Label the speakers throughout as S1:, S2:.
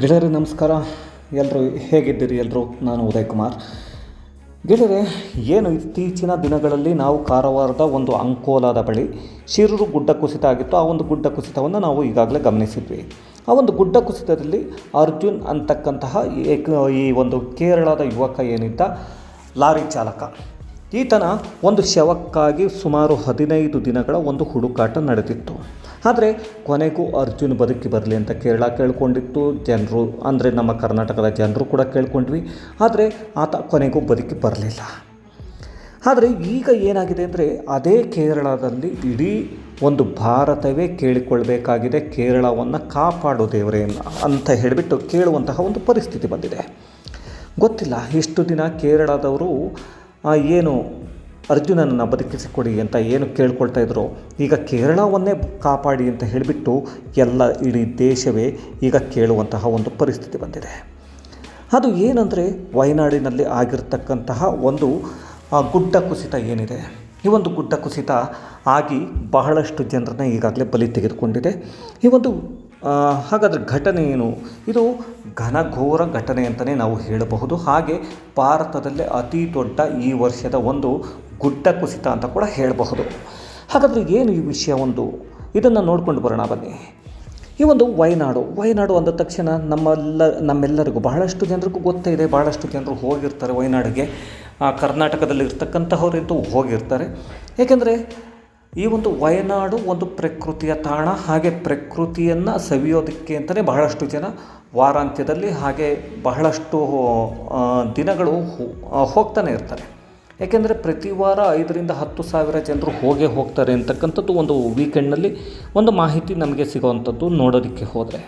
S1: ಗೆಳೆಯರೇ, ನಮಸ್ಕಾರ. ಎಲ್ಲರೂ ಹೇಗಿದ್ದೀರಿ? ಎಲ್ಲರೂ ನಾನು ಉದಯ್ ಕುಮಾರ್ ಗೆಳೆಯರೆ, ಏನು ಇತ್ತೀಚಿನ ದಿನಗಳಲ್ಲಿ ನಾವು ಕಾರವಾರದ ಒಂದು ಅಂಕೋಲಾದ ಬಳಿ ಶಿರೂರು ಗುಡ್ಡ ಕುಸಿತ ಆಗಿತ್ತು. ಆ ಒಂದು ಗುಡ್ಡ ಕುಸಿತವನ್ನು ನಾವು ಈಗಾಗಲೇ ಗಮನಿಸಿದ್ವಿ. ಆ ಒಂದು ಗುಡ್ಡ ಕುಸಿತದಲ್ಲಿ ಅರ್ಜುನ್ ಅಂತಕ್ಕಂತಹ ಈ ಒಂದು ಕೇರಳದ ಯುವಕ ಏನಿದ್ದ? ಲಾರಿ ಚಾಲಕ. ಈತನ ಒಂದು ಶವಕ್ಕಾಗಿ ಸುಮಾರು ಹದಿನೈದು ದಿನಗಳ ಒಂದು ಹುಡುಕಾಟ ನಡೆದಿತ್ತು. ಆದರೆ ಕೊನೆಗೂ ಅರ್ಜುನ್ ಬದುಕಿ ಬರಲಿ ಅಂತ ಕೇರಳ ಕೇಳ್ಕೊಂಡಿತ್ತು. ಜನರು ಅಂದರೆ ನಮ್ಮ ಕರ್ನಾಟಕದ ಜನರು ಕೂಡ ಕೇಳ್ಕೊಂಡ್ವಿ. ಆದರೆ ಆತ ಕೊನೆಗೂ ಬದುಕಿ ಬರಲಿಲ್ಲ. ಆದರೆ ಈಗ ಏನಾಗಿದೆ ಅಂದರೆ ಅದೇ ಕೇರಳದಲ್ಲಿ ಇಡೀ ಒಂದು ಭಾರತವೇ ಕೇಳಿಕೊಳ್ಬೇಕಾಗಿದೆ. ಕೇರಳವನ್ನು ಕಾಪಾಡು ದೇವರೇ ಅಂತ ಹೇಳಿಬಿಟ್ಟು ಕೇಳುವಂತಹ ಒಂದು ಪರಿಸ್ಥಿತಿ ಬಂದಿದೆ. ಗೊತ್ತಿಲ್ಲ, ಇಷ್ಟು ದಿನ ಕೇರಳದವರು ಏನು ಅರ್ಜುನನನ್ನು ಬದುಕಿಸಿಕೊಡಿ ಅಂತ ಏನು ಕೇಳ್ಕೊಳ್ತಾ ಇದ್ರು. ಈಗ ಕೇರಳವನ್ನೇ ಕಾಪಾಡಿ ಅಂತ ಹೇಳಿಬಿಟ್ಟು ಎಲ್ಲ ಇಡೀ ದೇಶವೇ ಈಗ ಕೇಳುವಂತಹ ಒಂದು ಪರಿಸ್ಥಿತಿ ಬಂದಿದೆ. ಅದು ಏನಂದರೆ ವಯನಾಡಿನಲ್ಲಿ ಆಗಿರ್ತಕ್ಕಂತಹ ಒಂದು ಗುಡ್ಡ ಕುಸಿತ ಏನಿದೆ? ಈ ಒಂದು ಗುಡ್ಡ ಕುಸಿತ ಆಗಿ ಬಹಳಷ್ಟು ಜನರನ್ನ ಈಗಾಗಲೇ ಬಲಿ ತೆಗೆದುಕೊಂಡಿದೆ. ಈ ಒಂದು ಹಾಗಾದರೆ ಘಟನೆ ಏನು? ಇದು ಘನಘೋರ ಘಟನೆ ಅಂತಲೇ ನಾವು ಹೇಳಬಹುದು. ಹಾಗೆ ಭಾರತದಲ್ಲೇ ಅತಿ ದೊಡ್ಡ ಈ ವರ್ಷದ ಒಂದು ಗುಡ್ಡ ಕುಸಿತ ಅಂತ ಕೂಡ ಹೇಳಬಹುದು. ಹಾಗಾದರೆ ಏನು ಈ ವಿಷಯ ಒಂದು? ಇದನ್ನು ನೋಡ್ಕೊಂಡು ಬರೋಣ, ಬನ್ನಿ. ಈ ಒಂದು ವಯನಾಡು ವಯನಾಡು ಅಂದ ತಕ್ಷಣ ನಮ್ಮೆಲ್ಲ, ನಮ್ಮೆಲ್ಲರಿಗೂ ಬಹಳಷ್ಟು ಜನರಿಗೂ ಗೊತ್ತೇ ಇದೆ. ಬಹಳಷ್ಟು ಜನರು ಹೋಗಿರ್ತಾರೆ ವಯನಾಡಿಗೆ ಕರ್ನಾಟಕದಲ್ಲಿ ಇರ್ತಕ್ಕಂತಹವರಂತೂ ಹೋಗಿರ್ತಾರೆ. ಏಕೆಂದರೆ ಈ ಒಂದು ವಯನಾಡು ಒಂದು ಪ್ರಕೃತಿಯ ತಾಣ. ಹಾಗೆ ಪ್ರಕೃತಿಯನ್ನು ಸವಿಯೋದಕ್ಕೆ ಅಂತಲೇ ಬಹಳಷ್ಟು ಜನ ವಾರಾಂತ್ಯದಲ್ಲಿ ಹಾಗೆ ಬಹಳಷ್ಟು ದಿನಗಳು ಹೋಗ್ತಾನೆ ಇರ್ತಾರೆ. ಯಾಕೆಂದರೆ ಪ್ರತಿ ವಾರ ಐದರಿಂದ ಹತ್ತು ಸಾವಿರ ಜನರು ಹೋಗೇ ಹೋಗ್ತಾರೆ ಅಂತಕ್ಕಂಥದ್ದು ಒಂದು ವೀಕೆಂಡ್ನಲ್ಲಿ ಒಂದು ಮಾಹಿತಿ ನಮಗೆ ಸಿಗೋವಂಥದ್ದು ನೋಡೋದಕ್ಕೆ ಹೋದರೆ.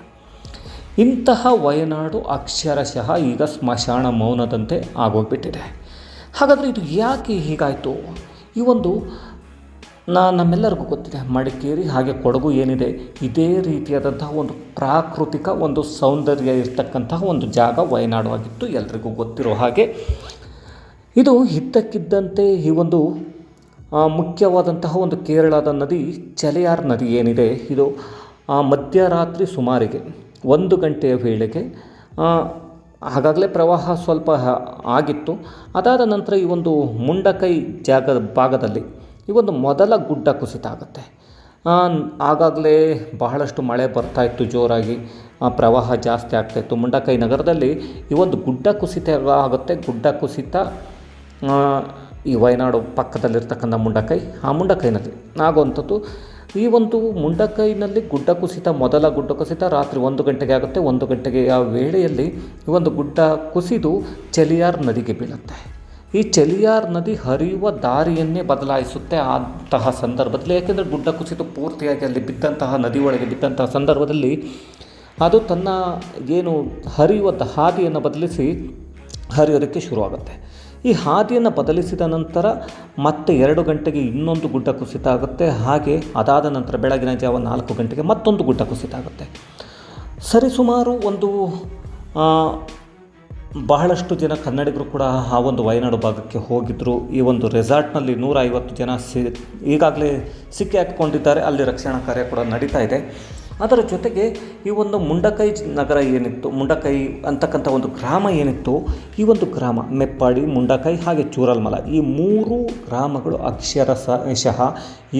S1: ಇಂತಹ ವಯನಾಡು ಅಕ್ಷರಶಃ ಈಗ ಸ್ಮಶಾನ ಮೌನದಂತೆ ಆಗೋಗ್ಬಿಟ್ಟಿದೆ. ಹಾಗಾದರೆ ಇದು ಯಾಕೆ ಹೀಗಾಯಿತು? ಈ ಒಂದು ನಾ ನಮ್ಮೆಲ್ಲರಿಗೂ ಗೊತ್ತಿದೆ, ಮಡಿಕೇರಿ ಹಾಗೆ ಕೊಡಗು ಏನಿದೆ, ಇದೇ ರೀತಿಯಾದಂತಹ ಒಂದು ಪ್ರಾಕೃತಿಕ ಒಂದು ಸೌಂದರ್ಯ ಇರ್ತಕ್ಕಂತಹ ಒಂದು ಜಾಗ ವಯನಾಡು ಆಗಿತ್ತು, ಎಲ್ರಿಗೂ ಗೊತ್ತಿರೋ ಹಾಗೆ. ಇದು ಇದ್ದಕ್ಕಿದ್ದಂತೆ ಈ ಒಂದು ಮುಖ್ಯವಾದಂತಹ ಒಂದು ಕೇರಳದ ನದಿ ಚಲೆಯಾರ್ ನದಿ ಏನಿದೆ, ಇದು ಮಧ್ಯರಾತ್ರಿ ಸುಮಾರಿಗೆ ಒಂದು ಗಂಟೆಯ ವೇಳೆಗೆ ಹಾಗಾಗಲೇ ಪ್ರವಾಹ ಸ್ವಲ್ಪ ಆಗಿತ್ತು. ಅದಾದ ನಂತರ ಈ ಒಂದು ಮುಂಡಕೈ ಜಾಗದ ಭಾಗದಲ್ಲಿ ಈ ಒಂದು ಮೊದಲ ಗುಡ್ಡ ಕುಸಿತ ಆಗುತ್ತೆ. ಆಗಾಗಲೇ ಬಹಳಷ್ಟು ಮಳೆ ಬರ್ತಾ ಇತ್ತು ಜೋರಾಗಿ. ಪ್ರವಾಹ ಜಾಸ್ತಿ ಆಗ್ತಾಯಿತ್ತು ಮುಂಡಕೈ ನಗರದಲ್ಲಿ ಈ ಒಂದು ಗುಡ್ಡ ಕುಸಿತ ಆಗುತ್ತೆ. ಗುಡ್ಡ ಕುಸಿತ ಈ ವಯನಾಡು ಪಕ್ಕದಲ್ಲಿರ್ತಕ್ಕಂಥ ಮುಂಡಕೈ, ಆ ಮುಂಡಕೈನಲ್ಲಿ ಆಗುವಂಥದ್ದು ಈ ಒಂದು ಮುಂಡಕೈನಲ್ಲಿ ಗುಡ್ಡ ಕುಸಿತ, ಮೊದಲ ಗುಡ್ಡ ಕುಸಿತ ರಾತ್ರಿ ಒಂದು ಗಂಟೆಗೆ ಆಗುತ್ತೆ. ಒಂದು ಗಂಟೆಗೆ ಆ ವೇಳೆಯಲ್ಲಿ ಈ ಒಂದು ಗುಡ್ಡ ಕುಸಿದು ಚಲಿಯಾರ್ ನದಿಗೆ ಬೀಳುತ್ತೆ. ಈ ಚಲಿಯಾರ್ ನದಿ ಹರಿಯುವ ದಾರಿಯನ್ನೇ ಬದಲಾಯಿಸುತ್ತೆ ಅಂತಹ ಸಂದರ್ಭದಲ್ಲಿ. ಯಾಕೆಂದರೆ ಗುಡ್ಡ ಕುಸಿತು ಪೂರ್ತಿಯಾಗಿ ಅಲ್ಲಿ ಬಿದ್ದಂತಹ ನದಿ ಒಳಗೆ ಬಿದ್ದಂತಹ ಸಂದರ್ಭದಲ್ಲಿ ಅದು ತನ್ನ ಏನು ಹರಿಯುವ ಹಾದಿಯನ್ನು ಬದಲಿಸಿ ಹರಿಯೋದಕ್ಕೆ ಶುರುವಾಗುತ್ತೆ. ಈ ಹಾದಿಯನ್ನು ಬದಲಿಸಿದ ನಂತರ ಮತ್ತೆ ಎರಡು ಗಂಟೆಗೆ ಇನ್ನೊಂದು ಗುಡ್ಡ ಕುಸಿತ ಆಗುತ್ತೆ. ಹಾಗೆ ಅದಾದ ನಂತರ ಬೆಳಗಿನ ಜಾವ ನಾಲ್ಕು ಗಂಟೆಗೆ ಮತ್ತೊಂದು ಗುಡ್ಡ ಕುಸಿತ ಆಗುತ್ತೆ. ಸರಿಸುಮಾರು ಒಂದು ಬಹಳಷ್ಟು ಜನ ಕನ್ನಡಿಗರು ಕೂಡ ಆ ಒಂದು ವಯನಾಡು ಭಾಗಕ್ಕೆ ಹೋಗಿದ್ದರು ಈ ಒಂದು ರೆಸಾರ್ಟ್ನಲ್ಲಿ ನೂರ ಐವತ್ತು ಜನ ಸಿ, ಈಗಾಗಲೇ ಸಿಕ್ಕಿ ಹಾಕಿಕೊಂಡಿದ್ದಾರೆ. ಅಲ್ಲಿ ರಕ್ಷಣಾ ಕಾರ್ಯ ಕೂಡ ನಡೀತಾ ಇದೆ. ಅದರ ಜೊತೆಗೆ ಈ ಒಂದು ಮುಂಡಕೈ ನಗರ ಏನಿತ್ತು, ಮುಂಡಕೈ ಅಂತಕ್ಕಂಥ ಒಂದು ಗ್ರಾಮ ಏನಿತ್ತು, ಈ ಒಂದು ಗ್ರಾಮ ಮೆಪ್ಪಾಡಿ, ಮುಂಡಕೈ ಹಾಗೆ ಚೂರಲ್ಮಲ, ಈ ಮೂರು ಗ್ರಾಮಗಳು ಅಕ್ಷರಶಃ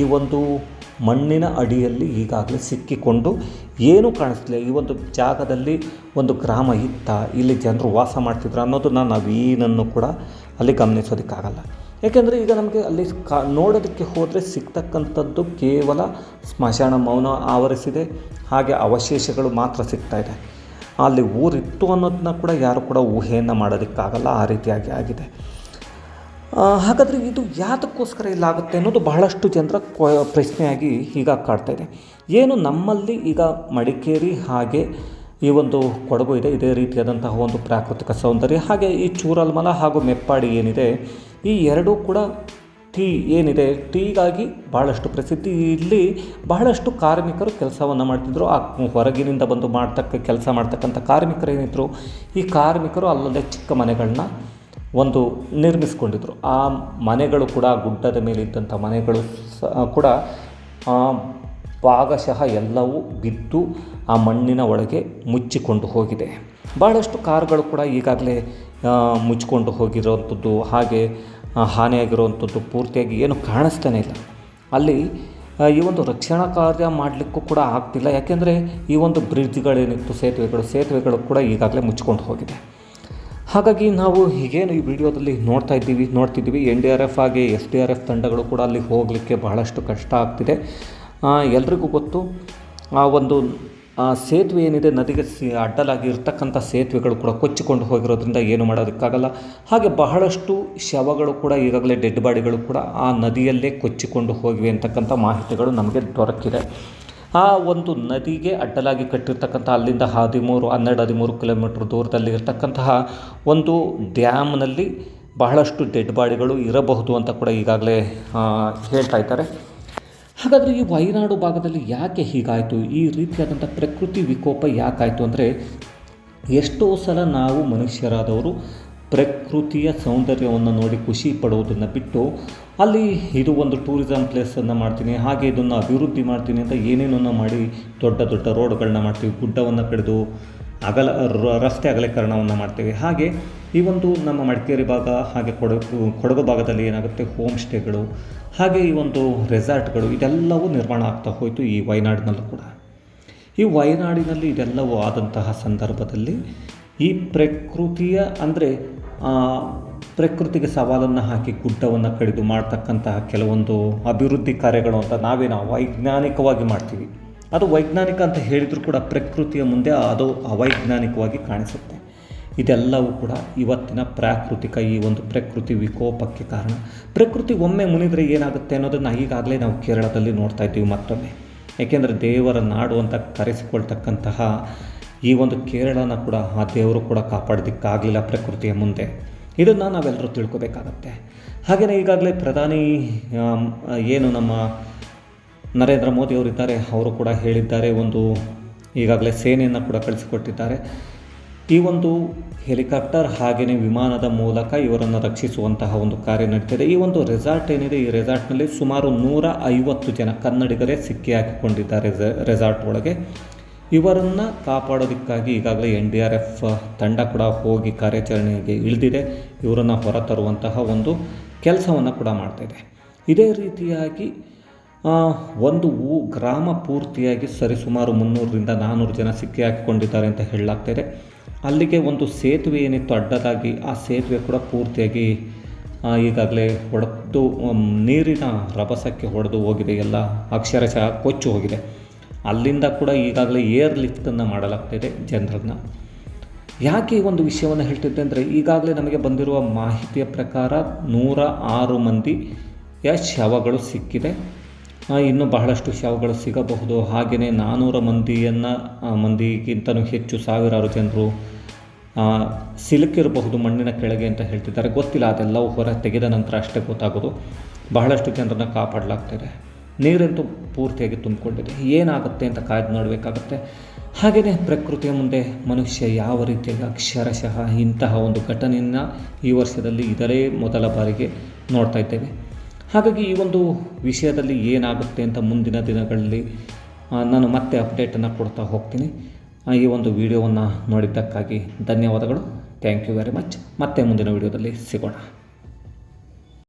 S1: ಈ ಒಂದು ಮಣ್ಣಿನ ಅಡಿಯಲ್ಲಿ ಈಗಾಗಲೇ ಸಿಕ್ಕಿಕೊಂಡು ಏನೂ ಕಾಣಿಸ್ತಿಲ್ಲ. ಈ ಒಂದು ಜಾಗದಲ್ಲಿ ಒಂದು ಗ್ರಾಮ ಇತ್ತ, ಇಲ್ಲಿ ಜನರು ವಾಸ ಮಾಡ್ತಿದ್ರು ಅನ್ನೋದನ್ನು ನಾವೇನನ್ನು ಕೂಡ ಅಲ್ಲಿ ಗಮನಿಸೋದಕ್ಕಾಗಲ್ಲ. ಏಕೆಂದರೆ ಈಗ ನಮಗೆ ಅಲ್ಲಿ ಕಾ, ನೋಡೋದಕ್ಕೆ ಹೋದರೆ ಸಿಗ್ತಕ್ಕಂಥದ್ದು ಕೇವಲ ಸ್ಮಶಾನ ಮೌನ ಆವರಿಸಿದೆ. ಹಾಗೆ ಅವಶೇಷಗಳು ಮಾತ್ರ ಸಿಗ್ತಾ ಇದೆ. ಅಲ್ಲಿ ಊರಿತ್ತು ಅನ್ನೋದನ್ನ ಕೂಡ ಯಾರು ಕೂಡ ಊಹೆಯನ್ನು ಮಾಡೋದಕ್ಕಾಗಲ್ಲ. ಆ ರೀತಿಯಾಗಿ ಆಗಿದೆ. ಹಾಗಾದರೆ ಇದು ಯಾತಕ್ಕೋಸ್ಕರ ಇಲ್ಲಾಗುತ್ತೆ ಅನ್ನೋದು ಬಹಳಷ್ಟು ಜನರ ಪ್ರಶ್ನೆಯಾಗಿ ಈಗ ಕಾಡ್ತಾ ಇದೆ. ಏನು ನಮ್ಮಲ್ಲಿ ಈಗ ಮಡಿಕೇರಿ ಹಾಗೆ ಈ ಒಂದು ಕೊಡಗು ಇದೆ. ಇದೇ ರೀತಿಯಾದಂತಹ ಒಂದು ಪ್ರಾಕೃತಿಕ ಸೌಂದರ್ಯ. ಹಾಗೆ ಈ ಚೂರಲ್ಮಲ ಹಾಗೂ ಮೆಪ್ಪಾಡಿ ಏನಿದೆ ಈ ಎರಡೂ ಕೂಡ ಟೀ ಏನಿದೆ? ಟೀಗಾಗಿ ಬಹಳಷ್ಟು ಪ್ರಸಿದ್ಧಿ ಇಲ್ಲಿ. ಬಹಳಷ್ಟು ಕಾರ್ಮಿಕರು ಕೆಲಸವನ್ನು ಮಾಡ್ತಿದ್ರು. ಆ ಹೊರಗಿನಿಂದ ಬಂದು ಮಾಡ್ತಕ್ಕ ಕೆಲಸ ಮಾಡ್ತಕ್ಕಂಥ ಕಾರ್ಮಿಕರು ಏನಿದ್ರು, ಈ ಕಾರ್ಮಿಕರು ಅಲ್ಲದೆ ಚಿಕ್ಕ ಮನೆಗಳನ್ನ ಒಂದು ನಿರ್ಮಿಸ್ಕೊಂಡಿದ್ರು. ಆ ಮನೆಗಳು ಕೂಡ ಗುಡ್ಡದ ಮೇಲೆ ಇದ್ದಂಥ ಮನೆಗಳು ಕೂಡ ಭಾಗಶಃ ಎಲ್ಲವೂ ಬಿದ್ದು ಆ ಮಣ್ಣಿನ ಒಳಗೆ ಮುಚ್ಚಿಕೊಂಡು ಹೋಗಿದೆ. ಭಾಳಷ್ಟು ಕಾರ್ಗಳು ಕೂಡ ಈಗಾಗಲೇ ಮುಚ್ಚಿಕೊಂಡು ಹೋಗಿರೋಂಥದ್ದು ಹಾಗೆ ಹಾನಿಯಾಗಿರುವಂಥದ್ದು ಪೂರ್ತಿಯಾಗಿ ಏನು ಕಾಣಿಸ್ತಾನೆ ಇಲ್ಲ. ಅಲ್ಲಿ ಈ ಒಂದು ರಕ್ಷಣಾ ಕಾರ್ಯ ಮಾಡಲಿಕ್ಕೂ ಕೂಡ ಆಗ್ತಿಲ್ಲ. ಯಾಕೆಂದರೆ ಈ ಒಂದು ಬ್ರಿಡ್ಜ್ಗಳೇನಿತ್ತು, ಸೇತುವೆಗಳು ಸೇತುವೆಗಳು ಕೂಡ ಈಗಾಗಲೇ ಮುಚ್ಕೊಂಡು ಹೋಗಿದೆ. ಹಾಗಾಗಿ ನಾವು ಹೀಗೇನು ಈ ವಿಡಿಯೋದಲ್ಲಿ ನೋಡ್ತಾ ಇದ್ದೀವಿ, ನೋಡ್ತಿದ್ದೀವಿ. ಎನ್ ಡಿ ಆರ್ ಎಫ್ ಆಗಿ ಎಸ್ ಡಿ ಆರ್ ಎಫ್ ತಂಡಗಳು ಕೂಡ ಅಲ್ಲಿ ಹೋಗಲಿಕ್ಕೆ ಬಹಳಷ್ಟು ಕಷ್ಟ ಆಗ್ತಿದೆ. ಎಲ್ರಿಗೂ ಗೊತ್ತು, ಆ, ಒಂದು ಆ ಸೇತುವೆ ಏನಿದೆ, ನದಿಗೆ ಅಡ್ಡಲಾಗಿ ಇರ್ತಕ್ಕಂಥ ಸೇತುವೆಗಳು ಕೂಡ ಕೊಚ್ಚಿಕೊಂಡು ಹೋಗಿರೋದ್ರಿಂದ ಏನು ಮಾಡೋದಕ್ಕಾಗಲ್ಲ. ಹಾಗೆ ಬಹಳಷ್ಟು ಶವಗಳು ಕೂಡ ಈಗಾಗಲೇ ಡೆಡ್ ಬಾಡಿಗಳು ಕೂಡ ಆ ನದಿಯಲ್ಲೇ ಕೊಚ್ಚಿಕೊಂಡು ಹೋಗಿವೆ ಅಂತಕ್ಕಂಥ ಮಾಹಿತಿಗಳು ನಮಗೆ ದೊರಕಿದೆ. ಆ ಒಂದು ನದಿಗೆ ಅಡ್ಡಲಾಗಿ ಕಟ್ಟಿರ್ತಕ್ಕಂಥ ಅಲ್ಲಿಂದ ಹದಿಮೂರು, ಹನ್ನೆರಡು, ಹದಿಮೂರು ಕಿಲೋಮೀಟ್ರ್ ದೂರದಲ್ಲಿ ಇರತಕ್ಕಂತಹ ಒಂದು ಡ್ಯಾಮ್ನಲ್ಲಿ ಬಹಳಷ್ಟು ಡೆಡ್ ಬಾಡಿಗಳು ಇರಬಹುದು ಅಂತ ಕೂಡ ಈಗಾಗಲೇ ಹೇಳ್ತಾ ಇದ್ದಾರೆ. ಹಾಗಾದರೆ ಈ ವಯನಾಡು ಭಾಗದಲ್ಲಿ ಯಾಕೆ ಹೀಗಾಯಿತು? ಈ ರೀತಿಯಾದಂಥ ಪ್ರಕೃತಿ ವಿಕೋಪ ಯಾಕಾಯಿತು ಅಂದರೆ ಎಷ್ಟೋ ಸಲ ನಾವು ಮನುಷ್ಯರಾದವರು ಪ್ರಕೃತಿಯ ಸೌಂದರ್ಯವನ್ನು ನೋಡಿ ಖುಷಿ ಪಡುವುದನ್ನು ಬಿಟ್ಟು ಅಲ್ಲಿ ಇದು ಒಂದು ಟೂರಿಸಮ್ ಪ್ಲೇಸನ್ನು ಮಾಡ್ತೀನಿ, ಹಾಗೆ ಇದನ್ನು ಅಭಿವೃದ್ಧಿ ಮಾಡ್ತೀನಿ ಅಂತ ಏನೇನನ್ನು ಮಾಡಿ ದೊಡ್ಡ ದೊಡ್ಡ ರೋಡ್ಗಳನ್ನ ಮಾಡ್ತೀವಿ, ಗುಡ್ಡವನ್ನು ಕಡಿದು ಅಗಲ ರಸ್ತೆ ಅಗಲೀಕರಣವನ್ನು ಮಾಡ್ತೀವಿ. ಹಾಗೆ ಈ ಒಂದು ನಮ್ಮ ಮಡಿಕೇರಿ ಭಾಗ ಹಾಗೆ ಕೊಡಗು ಕೊಡಗು ಭಾಗದಲ್ಲಿ ಏನಾಗುತ್ತೆ? ಹೋಮ್ ಸ್ಟೇಗಳು, ಹಾಗೆ ಈ ಒಂದು ರೆಸಾರ್ಟ್ಗಳು ಇದೆಲ್ಲವೂ ನಿರ್ಮಾಣ ಆಗ್ತಾ ಹೋಯಿತು ಈ ವಯನಾಡಿನಲ್ಲೂ ಕೂಡ. ಈ ವಯನಾಡಿನಲ್ಲಿ ಇದೆಲ್ಲವೂ ಆದಂತಹ ಸಂದರ್ಭದಲ್ಲಿ ಈ ಪ್ರಕೃತಿಯ, ಅಂದರೆ ಪ್ರಕೃತಿಗೆ ಸವಾಲನ್ನು ಹಾಕಿ ಗುಡ್ಡವನ್ನು ಕಡಿದು ಮಾಡ್ತಕ್ಕಂತಹ ಕೆಲವೊಂದು ಅಭಿವೃದ್ಧಿ ಕಾರ್ಯಗಳು ಅಂತ ನಾವೇನು ವೈಜ್ಞಾನಿಕವಾಗಿ ಮಾಡ್ತೀವಿ. ಅದು ವೈಜ್ಞಾನಿಕ ಅಂತ ಹೇಳಿದರೂ ಕೂಡ ಪ್ರಕೃತಿಯ ಮುಂದೆ ಅದು ಅವೈಜ್ಞಾನಿಕವಾಗಿ ಕಾಣಿಸುತ್ತೆ. ಇದೆಲ್ಲವೂ ಕೂಡ ಇವತ್ತಿನ ಪ್ರಾಕೃತಿಕ ಈ ಒಂದು ಪ್ರಕೃತಿ ವಿಕೋಪಕ್ಕೆ ಕಾರಣ. ಪ್ರಕೃತಿ ಒಮ್ಮೆ ಮುನಿದರೆ ಏನಾಗುತ್ತೆ ಅನ್ನೋದನ್ನು ಈಗಾಗಲೇ ನಾವು ಕೇರಳದಲ್ಲಿ ನೋಡ್ತಾ ಇದ್ದೀವಿ ಮತ್ತೊಮ್ಮೆ. ಏಕೆಂದರೆ ದೇವರ ನಾಡು ಅಂತ ಕರೆಸಿಕೊಳ್ತಕ್ಕಂತಹ ಈ ಒಂದು ಕೇರಳನ ಕೂಡ ಆ ದೇವರು ಕೂಡ ಕಾಪಾಡೋದಕ್ಕಾಗಲಿಲ್ಲ ಪ್ರಕೃತಿಯ ಮುಂದೆ. ಇದನ್ನು ನಾವೆಲ್ಲರೂ ತಿಳ್ಕೊಬೇಕಾಗತ್ತೆ. ಹಾಗೆಯೇ ಈಗಾಗಲೇ ಪ್ರಧಾನಿ ಏನು ನಮ್ಮ ನರೇಂದ್ರ ಮೋದಿ ಅವರಿದ್ದಾರೆ, ಅವರು ಕೂಡ ಹೇಳಿದ್ದಾರೆ, ಒಂದು ಈಗಾಗಲೇ ಸೇನೆಯನ್ನು ಕೂಡ ಕಳಿಸಿಕೊಟ್ಟಿದ್ದಾರೆ. ಈ ಒಂದು ಹೆಲಿಕಾಪ್ಟರ್ ಹಾಗೆಯೇ ವಿಮಾನದ ಮೂಲಕ ಇವರನ್ನು ರಕ್ಷಿಸುವಂತಹ ಒಂದು ಕಾರ್ಯ ನಡೀತಿದೆ. ಈ ಒಂದು ರೆಸಾರ್ಟ್ ಏನಿದೆ, ಈ ರೆಸಾರ್ಟ್ನಲ್ಲಿ ಸುಮಾರು ನೂರ ಐವತ್ತು ಜನ ಕನ್ನಡಿಗರೇ ಸಿಕ್ಕಿ ಹಾಕಿಕೊಂಡಿದ್ದಾರೆ ರೆಸ- ರೆಸಾರ್ಟ್ ಒಳಗೆ. ಇವರನ್ನು ಕಾಪಾಡೋದಕ್ಕಾಗಿ ಈಗಾಗಲೇ ಎನ್ ಡಿ ಆರ್ ಎಫ್ ತಂಡ ಕೂಡ ಹೋಗಿ ಕಾರ್ಯಾಚರಣೆಗೆ ಇಳಿದಿದೆ. ಇವರನ್ನು ಹೊರತರುವಂತಹ ಒಂದು ಕೆಲಸವನ್ನು ಕೂಡ ಮಾಡ್ತಾಯಿದೆ ಇದೇ ರೀತಿಯಾಗಿ ಒಂದು ಗ್ರಾಮ ಪೂರ್ತಿಯಾಗಿ ಸರಿಸುಮಾರು ಮುನ್ನೂರರಿಂದ ನಾನ್ನೂರು ಜನ ಸಿಕ್ಕಿ ಹಾಕಿಕೊಂಡಿದ್ದಾರೆ ಅಂತ ಹೇಳಲಾಗ್ತಾಯಿದೆ ಅಲ್ಲಿಗೆ ಒಂದು ಸೇತುವೆ ಏನಿತ್ತು ಅಡ್ಡದಾಗಿ ಆ ಸೇತುವೆ ಕೂಡ ಪೂರ್ತಿಯಾಗಿ ಈಗಾಗಲೇ ಹೊಡೆದು ನೀರಿನ ರಭಸಕ್ಕೆ ಹೊಡೆದು ಹೋಗಿದೆ. ಎಲ್ಲ ಅಕ್ಷರಶಃ ಕೊಚ್ಚು ಹೋಗಿದೆ. ಅಲ್ಲಿಂದ ಕೂಡ ಈಗಾಗಲೇ ಏರ್ ಲಿಫ್ಟನ್ನು ಮಾಡಲಾಗ್ತಾಯಿದೆ ಜನರನ್ನ. ಯಾಕೆ ಒಂದು ವಿಷಯವನ್ನು ಹೇಳ್ತಿದ್ದೆ ಅಂದರೆ, ಈಗಾಗಲೇ ನಮಗೆ ಬಂದಿರುವ ಮಾಹಿತಿಯ ಪ್ರಕಾರ ನೂರ ಆರು ಮಂದಿಯ ಶವಗಳು ಸಿಕ್ಕಿದೆ. ಇನ್ನೂ ಬಹಳಷ್ಟು ಶವಗಳು ಸಿಗಬಹುದು. ಹಾಗೆಯೇ ನಾನ್ನೂರ ಮಂದಿಯನ್ನು ಮಂದಿಗಿಂತಲೂ ಹೆಚ್ಚು ಸಾವಿರಾರು ಜನರು ಸಿಲುಕಿರಬಹುದು ಮಣ್ಣಿನ ಕೆಳಗೆ ಅಂತ ಹೇಳ್ತಿದ್ದಾರೆ. ಗೊತ್ತಿಲ್ಲ, ಅದೆಲ್ಲವೂ ಹೊರ ತೆಗೆದ ನಂತರ ಅಷ್ಟೇ ಗೊತ್ತಾಗೋದು. ಬಹಳಷ್ಟು ಜನರನ್ನು ಕಾಪಾಡಲಾಗ್ತಿದೆ. ನೀರಂತೂ ಪೂರ್ತಿಯಾಗಿ ತುಂಬಿಕೊಂಡಿದೆ. ಏನಾಗುತ್ತೆ ಅಂತ ಕಾಯ್ದು ನೋಡಬೇಕಾಗತ್ತೆ. ಹಾಗೆಯೇ ಪ್ರಕೃತಿಯ ಮುಂದೆ ಮನುಷ್ಯ ಯಾವ ರೀತಿಯಾಗಿ ಅಕ್ಷರಶಃ ಇಂತಹ ಒಂದು ಘಟನೆಯನ್ನು ಈ ವರ್ಷದಲ್ಲಿ ಇದರೇ ಮೊದಲ ಬಾರಿಗೆ ನೋಡ್ತಾ ಇದ್ದೇವೆ. ಹಾಗಾಗಿ ಈ ಒಂದು ವಿಷಯದಲ್ಲಿ ಏನಾಗುತ್ತೆ ಅಂತ ಮುಂದಿನ ದಿನಗಳಲ್ಲಿ ನಾನು ಮತ್ತೆ ಅಪ್ಡೇಟನ್ನು ಕೊಡ್ತಾ ಹೋಗ್ತೀನಿ. ಈ ಒಂದು ವಿಡಿಯೋವನ್ನು ನೋಡಿದ್ದಕ್ಕಾಗಿ ಧನ್ಯವಾದಗಳು. ಥ್ಯಾಂಕ್ ಯು ವೆರಿ ಮಚ್ ಮತ್ತೆ ಮುಂದಿನ ವಿಡಿಯೋದಲ್ಲಿ ಸಿಗೋಣ.